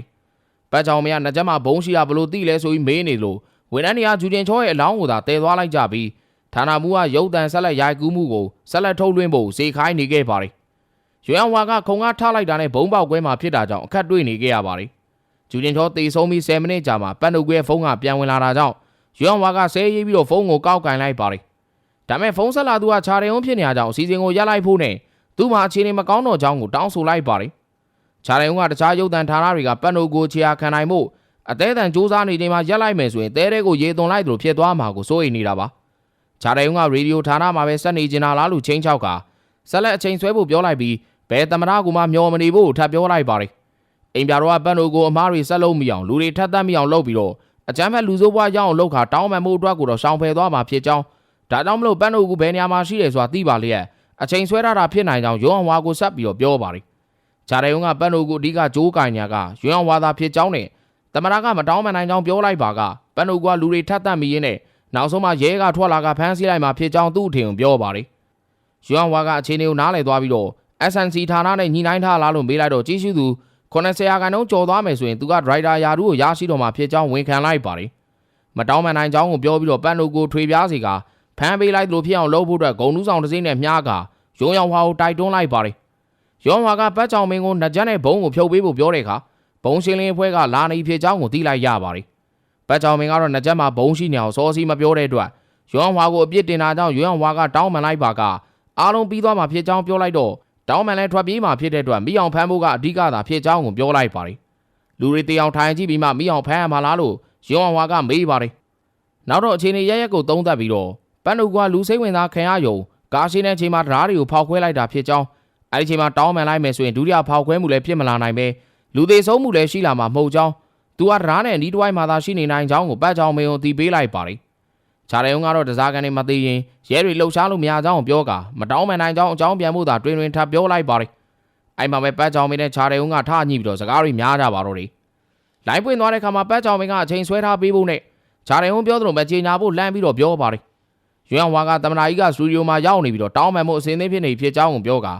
ပတ်ချောင်မရနက်ချက်မှာဘုံရှိတာဘလို့သိလဲဆိုပြီးမေးနေလို့ဝန်ထမ်းတွေကဂျူတင်ချောရဲ့အလောင်းကိုသာတည်သွားလိုက်ကြပြီးဌာနမှူးကရုပ်တံဆက်လက်ရိုက်ကူးမှုကိုဆက်လက်ထုတ်လွှင့်ဖို့စေခိုင်းနေခဲ့ပါလေရွှေအောင်ဝါကခုံကားထားလိုက်တာနဲ့ဘုံပေါက်ကွဲမှာဖြစ်တာကြောင့်အခက်တွေ့နေခဲ့ရပါလေဂျူတင်ချောတေဆုံးပြီး10မိနစ်ကြာမှပန်နုကွဲဖုန်းကပြန်ဝင်လာတာကြောင့်ရွှေအောင်ဝါကဆဲရေးပြီးတော့ဖုန်းကိုကောက်ကင်လိုက်ပါလေ ဒါမဲ့ဖုန်းဆက်လာသူကခြာတယ်ုံဖြစ်နေကြအောင်အစီအစဉ်ကိုရပ်လိုက်ဖို့နဲ့သူ့မှာအခြေအနေမကောင်းတော့ကြောင်းကိုတောင်းဆိုလိုက်ပါတယ်ခြာတယ်ုံကတခြားရုပ်သံဌာနတွေကပတ်နိုကိုချေအားခံနိုင်မှုအသေးအံစူးစမ်းနေချိန်မှာရပ်လိုက်မယ်ဆိုရင်တဲတဲကိုရေသွန်လိုက်သလိုဖြစ်သွားမှာကိုစိုးရိမ်နေတာပါခြာတယ်ုံကရေဒီယိုဌာနမှာပဲဆက်နေကျင်တာလားလို့ချင်းချောက်ကဆက်လက်အချိန်ဆွဲဖို့ပြောလိုက်ပြီးဘယ်သမရကူမှမျောမနေဖို့ထပ်ပြောလိုက်ပါတယ်အိမ်ပြတော်ကပတ်နိုကိုအမားတွေဆက်လုံးမိအောင်လူတွေထပ်တတ်မိအောင်လုပ်ပြီးတော့အကြမ်းဖက်လူစိုးပွားရအောင်လုပ်ခါတောင်းပန်မှုအတွက်ကိုတော့ရှောင်ဖယ်သွားမှာဖြစ်ကြောင်း ဒါကြောင့်မလို့ပန်းတို့ကဘယ်နေရာမှာရှိတယ်ဆိုတာသိပါလေရဲ့အချိန်ဆွဲထားတာဖြစ်နိုင်ကြောင်းရုံအောင်ဝါကိုဆက်ပြီးတော့ပြောပါတယ်ဂျာတဲ့ုံကပန်းတို့ကိုအဓိကဂျိုးကင်ညာကရုံအောင်ဝါသာဖြစ်ကြောင်းနဲ့တမရကမတောင်းမနိုင်ကြောင်းပြောလိုက်ပါကပန်းတို့ကလူတွေထပ်တတ်မိရင်းနဲ့နောက်ဆုံးမှရဲကထွက်လာကဖမ်းဆီးလိုက်မှဖြစ်ကြောင်းသူ့အထင်ကိုပြောပါတယ်ရုံအောင်ဝါကအခြေအနေကိုနားလည်သွားပြီးတော့ SNC ဌာနနဲ့ညီနိုင်ထားလားလို့မေးလိုက်တော့ကြီးစုသူ90ရာခိုင်နှုန်းကျော်သွားမယ်ဆိုရင်သူကဒရိုက်တာယာတူကိုရရှိတော့မှဖြစ်ကြောင်းဝန်ခံလိုက်ပါတယ်မတောင်းမနိုင်ကြောင်းကိုပြောပြီးတော့ပန်းတို့ကိုထွေပြားစီက ဖမ်းပေးလိုက်သလိုဖြစ်အောင်လုပ်ဖို့အတွက်ဂုံနူးဆောင်တစ်စိမ့်နဲ့မြားကရုံရောင်ဝါကိုတိုက်တွန်းလိုက်ပါတယ်။ရုံဝါကပတ်ချောင်မင်းကိုနှကြက်နဲ့ဘုံကိုဖြုတ်ပေးဖို့ပြောတဲ့အခါဘုံရှင်းလင်းအဖွဲ့ကလာနေဖြစ်ကြောင်းကိုသိလိုက်ရပါတယ်။ပတ်ချောင်မင်းကတော့နှစ်ချက်မှာဘုံရှိနေအောင်စောစီမပြောတဲ့အတွက်ရွမ်ဝါကိုအပြစ်တင်တာကြောင့်ရွမ်ဝါကတောင်းပန်လိုက်ပါကအားလုံးပြီးသွားမှဖြစ်ကြောင်းပြောလိုက်တော့တောင်းပန်လဲထွက်ပြေးမှဖြစ်တဲ့အတွက်မိအောင်ဖမ်းဖို့ကအဓိကသာဖြစ်ကြောင်းကိုပြောလိုက်ပါတယ်လူတွေတေအောင်ထိုင်ကြည့်ပြီးမှမိအောင်ဖမ်းရမှာလားလို့ရွမ်ဝါကမေးပါတယ်နောက်တော့အခြေအနေရရက်ကိုသုံးသပ်ပြီးတော့ ပန်းနုကလူစိတ်ဝင်စားခံရယုံကားရှိတဲ့အချိန်မှာဓားတွေကိုဖောက်ခွဲလိုက်တာဖြစ်ကြောင်းအဲဒီအချိန်မှာတောင်းပန်လိုက်မယ်ဆိုရင်ဒုတိယဖောက်ခွဲမှုလည်းဖြစ်မလာနိုင်ပဲလူသေးဆုံးမှုလည်းရှိလာမှာမဟုတ်ကြောင်းသူကဓားနဲ့နီးတွိုင်းမှာသာရှိနေနိုင်ကြောင်းကိုပတ်ကြောင်မင်းကိုတီးပေးလိုက်ပါတယ်။ခြားတယ်ုံကတော့တစားကန်နေမသိရင်ရဲတွေလှုပ်ရှားလို့မရကြောင်းပြောကာမတောင်းပန်နိုင်ကြောင်းအကြောင်းပြန်ဖို့သာတွင်တွင်ထပ်ပြောလိုက်ပါတယ်။အဲ့မှာပဲပတ်ကြောင်မင်းနဲ့ခြားတယ်ုံကထညှိပြီးတော့စကားတွေများကြပါတော့တယ်။လိုင်းပွင့်သွားတဲ့ခါမှာပတ်ကြောင်မင်းကအချိန်ဆွဲထားပေးဖို့နဲ့ခြားတယ်ုံပြောသလိုပဲကြေညာဖို့လမ်းပြီးတော့ပြောပါတယ်။ ရွံဝါကတမနာကြီးကစတူဒီယိုမှာရောက်နေပြီးတော့တောင်းပန်မှုအစင်းသင်းဖြစ်နေဖြစ်ကြောင်းကိုပြောကာ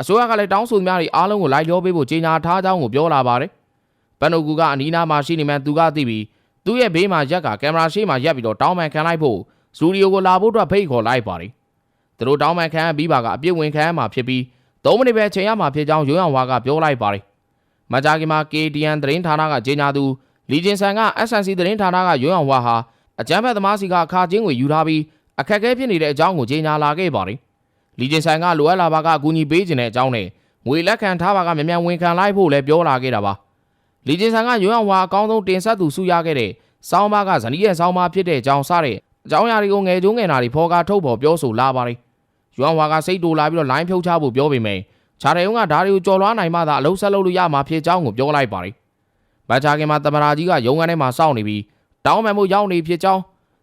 အစိုးရကလည်းတောင်းဆိုများတွေအားလုံးကိုလိုက်လျောပေးဖို့ကြေညာထားကြောင်းကိုပြောလာပါတယ်။ပန်နိုကူကအနီးနားမှာရှိနေမှန်းသူကသိပြီးသူ့ရဲ့ဘေးမှာရက်ကကင်မရာရှေ့မှာရက်ပြီးတော့တောင်းပန်ခံလိုက်ဖို့စတူဒီယိုကိုလာဖို့အတွက်ဖိတ်ခေါ်လိုက်ပါတယ်။သူတို့တောင်းပန်ခံပြီးပါကအပြစ်ဝင်ခံရမှာဖြစ်ပြီး၃မိနစ်ပဲချိန်ရမှာဖြစ်ကြောင်းရုံးအောင်ဝါကပြောလိုက်ပါတယ်။မကြာခင်မှာ KDN သတင်းဌာနကကြေညာသူလီဂျင်ဆန်က SNC သတင်းဌာနကရုံးအောင်ဝါဟာအကြမ်းဖက်သမားစီကအခါချင်းကိုယူထားပြီး အခက်အခဲဖြစ်နေတဲ့အကြောင်းကိုကြေညာလာခဲ့ပါတယ်။လီဂျင်ဆန်ကလိုအပ်လာပါကအကူအညီပေးခြင်းတဲ့အကြောင်းနဲ့ငွေလက်ခံထားပါကမြန်မြန်ဝန်ခံလိုက်ဖို့လည်းပြောလာခဲ့တာပါ။လီဂျင်ဆန်ကရုံးအောင်ဝါအကောင်းဆုံးတင်ဆက်သူစုရခဲ့တဲ့စောင်းပါကဇနီးရဲ့စောင်းပါဖြစ်တဲ့အကြောင်းစတဲ့အကြောင်းအရာတွေကိုငယ်ကျုံးငယ်နာတွေဖော်ကာထုတ်ပေါ်ပြောဆိုလာပါတယ်။ရုံးအောင်ဝါကစိတ်တူလာပြီးတော့လိုင်းဖြုတ်ချဖို့ပြောပေမယ့်ခြားတဲ့ုံကဓာတွေကိုကြော်လွှားနိုင်မှသာအလုံးဆက်လုပ်လို့ရမှာဖြစ်ကြောင်းကိုပြောလိုက်ပါတယ်။ဗချာကင်မှာတမရာကြီးကရုံးခန်းထဲမှာစောင့်နေပြီးတောင်းပန်မှုရောက်နေဖြစ်ကြောင်း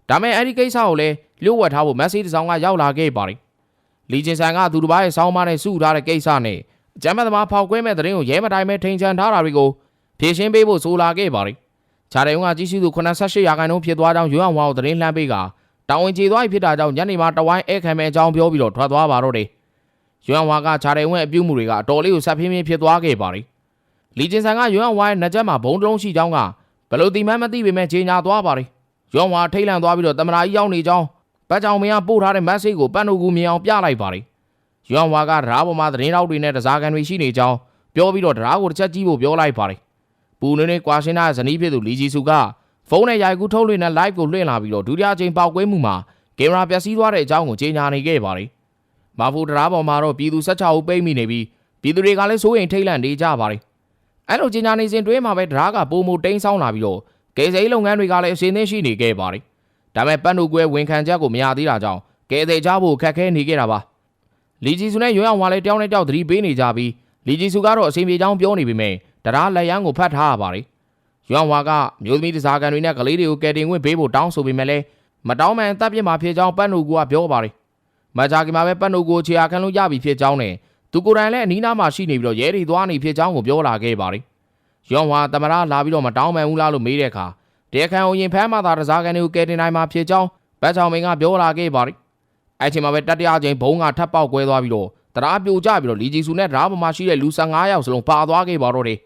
ဒါမဲ့အဲ့ဒီကိစ္စကိုလည်း လျှို့ဝှက်ထားဖို့ message တစ်စောင်ကရောက်လာခဲ့ပါတယ်။လီဂျင်ဆန်ကသူတစ်ပါးရဲ့စောင်းမနဲ့စုထားတဲ့ကိစ္စနဲ့အကြမ်းဖက်သမားဖောက်ကွဲမဲ့တဲ့ရင်ကိုရဲမတိုင်းပဲထိန်ချန်ထားတာတွေကိုဖြည့်ရှင်းပေးဖို့ဆိုလာခဲ့ပါတယ်။ခြားတဲ့ုံကကြီးစုသူ88ရာခိုင်နှုန်းဖြစ်သွားကြောင်းရွေးအောင်ဝါကိုသတင်းလှမ်းပေးကတာဝန်ကျေသွားပြီဖြစ်တာကြောင့်ညနေမှာတဝိုင်းဧခံမဲ့အကြောင်းပြောပြီးတော့ထွက်သွားပါတော့တယ်။ရွေးအောင်ဝါကခြားတဲ့ုံရဲ့အပြုတ်မှုတွေကအတော်လေးကိုဆက်ပြင်းပြင်းဖြစ်သွားခဲ့ပါတယ်။လီဂျင်ဆန်ကရွေးအောင်ဝါရဲ့နှက်ချက်မှာဘုံတစ်လုံးရှိကြောင်းကဘယ်လိုတိမှန်းမသိပေမဲ့ကြေညာသွားပါတယ်။ရွေးအောင်ဝါထိတ်လန့်သွားပြီးတော့တမနာကြီးရောက်နေကြောင်း ပတ်ကြောင်မင်းကပို့ထားတဲ့ message ကိုပန်းတို့ကူမြင်အောင်ပြလိုက်ပါတယ်။ရွံဝါကဓားပေါ်မှာသတင်းတောက်တွေနဲ့တစားကန်တွေရှိနေကြောင်းပြောပြီးတော့ဓားကိုတစ်ချက်ကြည့်ဖို့ပြောလိုက်ပါတယ်။ပူနေနေကွာရှင်းတဲ့ဇနီးဖြစ်သူလီဂျီစုကဖုန်းနဲ့ရိုက်ကူးထုတ်လွှင့်တဲ့ live ကိုလွှင့်လာပြီးတော့ဒုတိယကြိမ်ပေါက်ကွဲမှုမှာကင်မရာပျက်စီးသွားတဲ့အကြောင်းကိုကြေညာနေခဲ့ပါတယ်။မာဖူဓားပေါ်မှာတော့ပြည်သူ16ဦးပိတ်မိနေပြီးပြည်သူတွေကလည်းစိုးရိမ်ထိတ်လန့်နေကြပါတယ်။အဲ့လိုကြေညာနေစဉ်တွဲမှာပဲဓားကပုံမတိန်ဆောင်းလာပြီးတော့ကယ်ဆယ်ရေးလုပ်ငန်းတွေကလည်းအစင်းသင်းရှိနေခဲ့ပါတယ်။ ဒါပေမဲ့ပန်းတို့ကွဲဝန်ခံချက်ကိုမရသေးတာကြောင့်ကဲသေးကြဖို့ခက်ခဲနေခဲ့တာပါလီဂျီစုနဲ့ရွံ့အောင်ဝါလည်းတယောက်နဲ့တယောက်သတိပေးနေကြပြီးလီဂျီစုကတော့အစီအပြေချောင်းပြောနေပေမဲ့တရားလက်ရန်ကိုဖတ်ထားရပါတယ်ရွံ့ဝါကမျိုးသမီးတစားကန်တွေနဲ့ကလေးတွေကိုကယ်တင်ခွင့်ပေးဖို့တောင်းဆိုပေမဲ့လည်းမတောင်းမှန်တပ်ပြစ်မှာဖြစ်ကြောင်းပတ်နုကူကပြောပါတယ်မကြာခင်မှာပဲပတ်နုကူခြေအားခံလို့ရပြီဖြစ်ကြောင်းနဲ့သူကိုယ်တိုင်လည်းအနီးနားမှာရှိနေပြီးတော့ရဲတွေသွားနေဖြစ်ကြောင်းကိုပြောလာခဲ့ပါတယ်ရွံ့ဝါတမရလာပြီးတော့မတောင်းမှန်ဘူးလားလို့မေးတဲ့အခါ တရားခံကိုရင်ဖမ်းမှသာတစားကန်တွေကိုကယ်တင်နိုင်မှာဖြစ်ကြောင်းဘတ်ချောင်မင်းကပြောလာခဲ့ပါတယ်အဲ့ချိန်မှာပဲတတိယအချိန်ဘုံကထပ်ပေါက်ကွဲသွားပြီးတော့တရားပြိုကျပြီးတော့လီဂျီစုနဲ့ဓားပေါ်မှာရှိတဲ့လူ15ယောက်စလုံးပါသွားခဲ့ပါတော့တယ်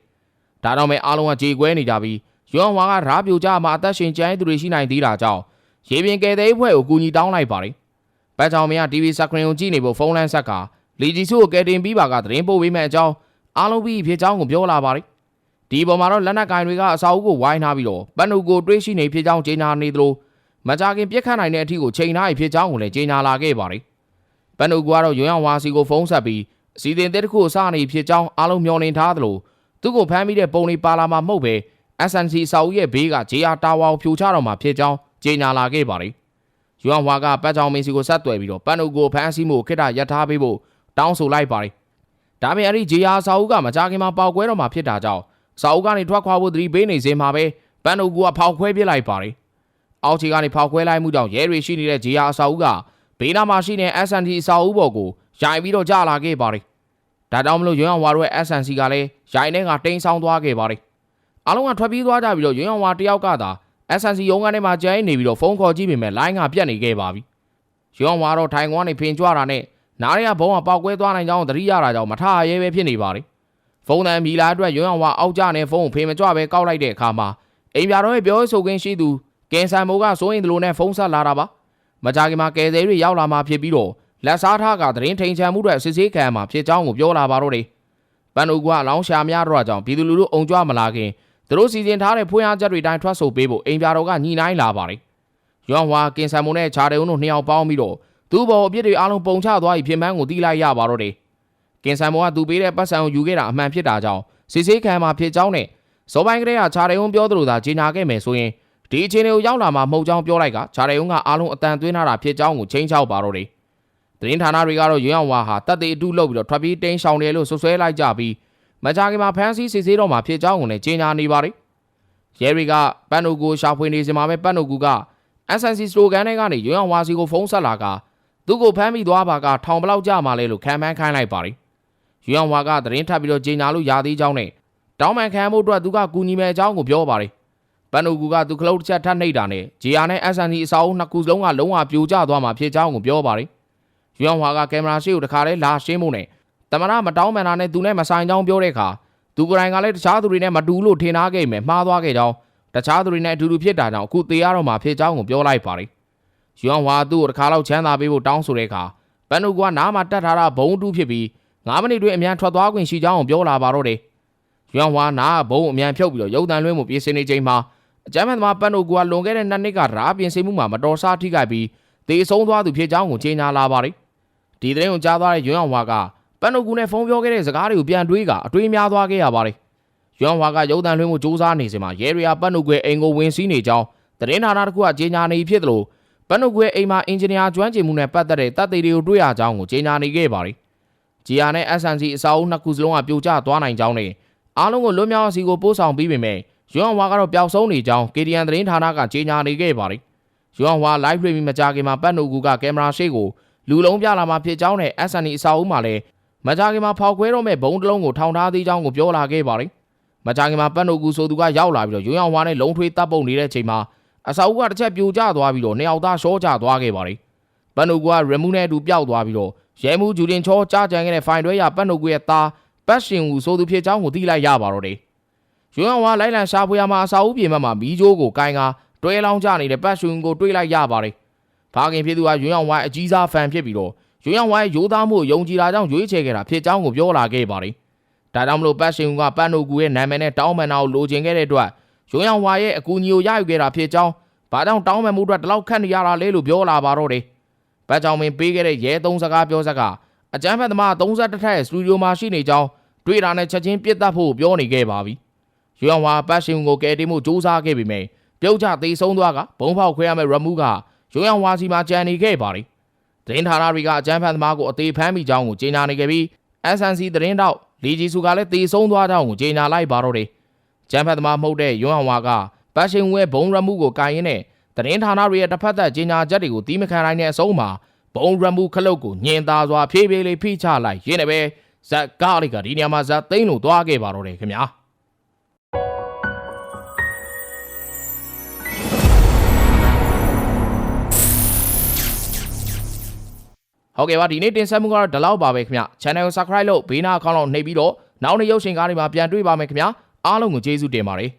ဒါတော့မဲ့အားလုံးကကြေကွဲနေကြပြီးရွံဝါကဓားပြိုကျမှာအသက်ရှင်ကျန်သူတွေရှိနိုင်သေးတာကြောင့်ရေပြင်ကယ်တဲ့အဖွဲ့ကိုကူညီတောင်းလိုက်ပါတယ်ဘတ်ချောင်မင်းက TV စကရင်ကိုကြည့်နေဖို့ဖုန်းလန်းဆက်ကလီဂျီစုကိုကယ်တင်ပြီးပါကသတင်းပို့ပေးမဲ့အကြောင်းအားလုံးပြီးဖြစ်ကြောင်းကိုပြောလာပါတယ် ဒီပေါ်မှာတော့လက်နက်ကင်တွေကအစာအုပ်ကိုဝိုင်းထားပြီးတော့ပန်နုကိုတွေးရှိနေဖြစ်ကြောင်းကြေညာနေသလိုမကြခင်ပြစ်ခတ်နိုင်တဲ့အထီကိုချိန်ထားရဖြစ်ကြောင်းကိုလည်းကြေညာလာခဲ့ပါတယ်။ပန်နုကတော့ရွံ့အောင်ဝါစီကိုဖုန်းဆက်ပြီးအစီအစဉ်တစ်ခုကိုစနေဖြစ်ကြောင်းအားလုံးမျှော်လင့်ထားသလိုသူ့ကိုဖမ်းမိတဲ့ပုံလေးပါလာမှာမဟုတ်ပဲ SNC စာအုပ်ရဲ့ဘေးက JR တာဝါကိုဖြိုချတော့မှာဖြစ်ကြောင်းကြေညာလာခဲ့ပါတယ်။ရွံ့ဝါကပတ်ချောင်မင်းစီကိုဆက်သွယ်ပြီးတော့ပန်နုကိုဖမ်းဆီးမှုခိတ္တရထားပေးဖို့တောင်းဆိုလိုက်ပါတယ်။ဒါပေမဲ့အဲ့ဒီ JR စာအုပ်ကမကြခင်မှာပေါက်ကွဲတော့မှာဖြစ်တာကြောင့် စာအုပ်ကနေထွက်ခွာဖို့သတိပေးနေစဉ်မှာပဲပန်နုကဖောက်ခွဲပစ်လိုက်ပါတယ်။အောက်ခြေကနေဖောက်ခွဲလိုက်မှုကြောင့်ရဲတွေရှိနေတဲ့ JR အစာအုပ်ကဘေးနားမှာရှိတဲ့ SNT အစာအုပ်ပေါ်ကိုရိုင်ပြီးတော့ကျလာခဲ့ပါတယ်။ဒါကြောင့်မလို့ရွံ့အောင်ဝါတို့ရဲ့ SNC ကလည်းရိုင်ထဲကတိန်းဆောင်းသွားခဲ့ပါတယ်။အားလုံးကထွက်ပြေးသွားကြပြီးတော့ရွံ့အောင်ဝါတယောက်ကသာ SNC ရုံးကနေမှကျဲနေပြီးတော့ဖုန်းခေါ်ကြည့်ပေမဲ့လိုင်းကပြတ်နေခဲ့ပါပြီ။ရွံ့အောင်ဝါတော့ထိုင်ကွန်းနေဖင်ကြွတာနဲ့နားရကဘုံကပောက်ကွဲသွားနိုင်ကြောင်းသတိရတာကြောင့်မထရဲပဲဖြစ်နေပါတယ်။ ဖုန်းတန်မီလာအတွက်ရွံ့အောင်ဝါအောက်ကျနေဖုန်းကိုဖင်မကြွပဲကောက်လိုက်တဲ့အခါမှာအိမ်ပြတော်ရဲ့ပြောဆိုခင်းရှိသူကင်ဆန်မိုးကစိုးရင်ဒလိုနဲ့ဖုန်းဆက်လာတာပါမကြခင်မှာကယ်ဆယ်တွေရောက်လာမှဖြစ်ပြီးတော့လက်စားထားကသတင်းထိန်ချန်မှုတွေစစ်ဆေးခံမှာဖြစ်ကြောင်းကိုပြောလာပါတော့တယ်ပန်အိုကအလောင်းရှာများတော့ကြောင့်ပြည်သူလူထုအုံကြွမလာခင်သူတို့စီစဉ်ထားတဲ့ဖွင့်အားချက်တွေတိုင်းထွက်ဆိုပေးဖို့အိမ်ပြတော်ကညှိနှိုင်းလာပါတယ်။ရွမ်ဝါကင်ဆန်မွန်နဲ့ချာတေုံတို့နှစ်ယောက်ပေါင်းပြီးတော့သူ့ဘော်အပြစ်တွေအားလုံးပုံချသွားပြီးဖြစ်မှန်းကိုသိလိုက်ရပါတော့တယ်။ ကင်ဆန်မွန်ကသူပေးတဲ့ပတ်စံကိုယူခဲ့တာအမှန်ဖြစ်တာကြောင့်စစ်ဆေးခံမှာဖြစ်ကြောင်းနဲ့စောပိုင်းကလေးကချာတေုံပြောသလိုသာကြီးညာခဲ့မယ်ဆိုရင်ဒီအခြေအနေကိုရောက်လာမှာမဟုတ်ကြောင်းပြောလိုက်ကချာတေုံကအားလုံးအတန်သွင်းထားတာဖြစ်ကြောင်းကိုချင်းချောက်ပါတော့တယ်။သတင်းဌာနတွေကတော့ရွမ်ဝါဟာတပ်တွေအတုလုပ်ပြီးတော့ထွက်ပြေးတိမ်းရှောင်တယ်လို့ဆွဆွဲလိုက်ကြပြီးမကြာခင်မှာဖမ်းဆီးစစ်ဆေးတော့မှာဖြစ်ကြောင်းကိုလည်းကြေညာနေပါတယ်။ရဲရီကပန်နိုကိုရှာဖွေနေစမှာပဲပန်နိုကူက SNC စတိုကန်ထဲကနေရွံ့အောင်ဝါစီကိုဖုန်းဆက်လာကသူ့ကိုဖမ်းမိသွားပါကထောင်ဘလောက်ကြမှာလဲလို့ခံမှန်းခိုင်းလိုက်ပါတယ်။ ရွံ့အောင်ဝါကသတင်းထပ်ပြီးတော့ကြေညာလို့ရသေးကြောင်းနဲ့တောင်းပန်ခံမှုအတွက်သူကကူညီမဲ့အကြောင်းကိုပြောပါတယ်။ပန်နိုကူကသူခလုတ်တစ်ချက်ထပ်နှိပ်တာနဲ့ JR နဲ့ SNC အစာအုပ်နှစ်ခုစလုံးကလုံးဝပြိုကျသွားမှာဖြစ်ကြောင်းကိုပြောပါတယ်။ရွံ့အောင်ဝါကကင်မရာရှေ့ကိုတခါတည်းလာရှင်းဖို့နဲ့တမရမတောင်းပန်တာနဲ့သူနဲ့မဆိုင်ကြောင်းပြောတဲ့အခါသူကိုယ်တိုင်ကလည်းတခြားသူတွေနဲ့မတူလို့ထင်ထားခဲ့မယ်မှားသွားခဲ့ကြောင်းတခြားသူတွေနဲ့အတူတူဖြစ်တာကြောင့်အခုသေးရတော့မှာဖြစ်ကြောင်းကိုပြောလိုက်ပါတယ်။ရွမ်ဝါသူ့ကိုတစ်ခါတော့ချမ်းသာပေးဖို့တောင်းဆိုတဲ့အခါပန်နူကနားမှာတက်ထားတာဘုံတူးဖြစ်ပြီး 9မိနစ်တွင်အမြန်ထွက်သွားခွင့်ရှိကြောင်းကိုပြောလာပါတော့တယ်။ရွမ်ဝါနားကဘုံအမြန်ဖြုတ်ပြီးတော့ရုပ်တံလွှဲမှုပြင်ဆင်နေချိန်မှာအကြမ်းဖက်သမားပန်နူကလွန်ခဲ့တဲ့နှစ်နှစ်ကဓာပြင်ဆင်မှုမှာမတော်စားထိခိုက်ပြီးတေဆုံးသွားသူဖြစ်ကြောင်းကိုကြေညာလာပါတယ်။ဒီသတင်းကိုကြားသွားတဲ့ရွမ်ဝါကပန်နူကူနဲ့ဖုန်းပြောခဲ့တဲ့စကားတွေကိုပြန်တွေးကအတွေးများသွားခဲ့ရပါတယ်။ရွမ်ဝါကရုပ်တံလွှင့်မှုစူးစမ်းနေစဉ်မှာရဲရီယာပတ်နုကွယ်အိမ်ကိုဝင်စီးနေကြောင်းသတင်းဌာနတစ်ခုကကြေညာနေဖြစ်သလိုပတ်နုကွယ်အိမ်မှာအင်ဂျင်နီယာကျွမ်းကျင်မှုနဲ့ပတ်သက်တဲ့တပ်သေးတွေကိုတွေ့ရကြောင်းကိုကြေညာနေခဲ့ပါတယ်။ GR နဲ့ SNC အစာအုပ်နှစ်ခုစလုံးကပြိုကျသွားနိုင်ကြောင်းနဲ့အားလုံးကိုလွတ်မြောက်စီကိုပို့ဆောင်ပြီးပေမဲ့ရွမ်ဝါကတော့ပျောက်ဆုံးနေကြောင်း KDN သတင်းဌာနကကြေညာနေခဲ့ပါတယ်။ရွမ်ဝါ live stream မကြခင်မှာပတ်နုကူကကင်မရာရှေ့ကိုလူလုံးပြလာမှာဖြစ်ကြောင်းနဲ့ SNC အစာအုပ်မှာလည်းမကြခင်မှာဖောက်ခွဲတော့မဲ့ဘုံတစ်လုံးကိုထောင်ထားသေးကြောင်းကိုပြောလာခဲ့ပါတယ်။မကြခင်မှာပန်နိုကူဆိုသူကရောက်လာပြီးတော့ရွံ့အောင်ဝါနဲ့လုံထွေးတပ်ပုတ်နေတဲ့အချိန်မှာအစာအုပ်ကတစ်ချက်ပြိုကျသွားပြီးတော့နှစ်ယောက်သားရှော့ကျသွားခဲ့ပါတယ်။ပန်နိုကူကရမူနဲ့အတူပျောက်သွားပြီးတော့ ရဲမှုဂျူတင်ချောကြားကြံခဲ့တဲ့ဖိုင်တွဲရပန်နိုကူရဲ့သားပတ်ရှင်ဦးဆိုသူဖြစ်ကြောင်းကိုသိလိုက်ရပါတော့တယ်။ရွံ့အောင်ဝါလိုက်လံရှာဖွေရမှာအစာအုပ်ပြင်မှာမီးကြိုးကိုကိုင်းကာတွဲလောင်းကြနေတဲ့ပတ်ရှင်ဦးကိုတွေးလိုက်ရပါတယ်။ဖာခင်ဖြစ်သူကရွံ့အောင်ဝါအကြီးစားဖန်ဖြစ်ပြီးတော့ရွံ့အောင်ဝါရဲ့ရိုးသားမှုကိုယုံကြည်တာကြောင့်ရွေးချယ်ခဲ့တာဖြစ်ကြောင်းကိုပြောလာခဲ့ပါတယ်။ဒါကြောင့်မလို့ပတ်ရှင်ကပန်းနိုကူရဲ့နာမည်နဲ့တောင်းပန်တာကိုလိုချင်ခဲ့တဲ့အတွက်ရုံရောင်ဝါရဲ့အကူအညီကိုရယူခဲ့တာဖြစ်ကြောင်းဘာကြောင့်တောင်းပန်မှုအတွက်ဒီလောက်ခက်နေရတာလဲလို့ပြောလာပါတော့တယ်။ ဘတ်ကြောင့်မင်းပေးခဲ့တဲ့ရဲသုံးစကားပြောစကားအကြမ်းဖက်သမား31ထက်ရဲ့စတူဒီယိုမှာရှိနေကြောင်းတွေ့တာနဲ့ချက်ချင်းပြစ်တတ်ဖို့ပြောနေခဲ့ပါပြီ။ရုံရောင်ဝါပတ်ရှင်ကိုကယ်တင်မှုစူးစမ်းခဲ့ပေမဲ့ပြုတ်ချသေးဆုံးသွားကဘုံဖောက်ခွဲရမယ့်ရမှုကရုံရောင်ဝါစီမှာကြံနေခဲ့ပါတယ်။သတင်းဌာနတွေကအကြမ်းဖက်သမားကိုအသေးဖမ်းမိကြောင်းကိုကြေညာနေခဲ့ပြီး SNC သတင်းတောက်လီဂျီစုကလည်းတေဆုံးသွားကြောင်းကိုကြေညာလိုက်ပါတော့တယ်။ကျန်းဖက်သမားမဟုတ်တဲ့ရွံ့အောင်ဝါကပတ်ရှင်ဝဲဘုံရမှုကိုကာရင်နဲ့ သတင်းဌာနတွေရဲ့တစ်ဖက်သက်ကြေညာချက်တွေကိုတီးမခံနိုင်တဲ့အဆုံးမှာဘုံရမှုခလုတ်ကိုညင်သာစွာဖြည်းဖြည်းလေးဖိချလိုက်ရင်းနဲ့ပဲဇက်ကားလေးကဒီနေရာမှာဇက်သိန်းလို့သွားခဲ့ပါတော့တယ်ခင်ဗျာဟုတ်ကဲ့ပါဒီနေ့တင်ဆက်မှုကတော့ဒီလောက်ပါပဲခင်ဗျ channel ကို subscribe လုပ်ဘေးနားအကောင့်လောက်နှိပ်ပြီးတော့နောက်နေ့ရုပ်ရှင်ကားတွေမှာပြန်တွေ့ပါမယ်ခင်ဗျာအားလုံးကိုကျေးဇူးတင်ပါတယ်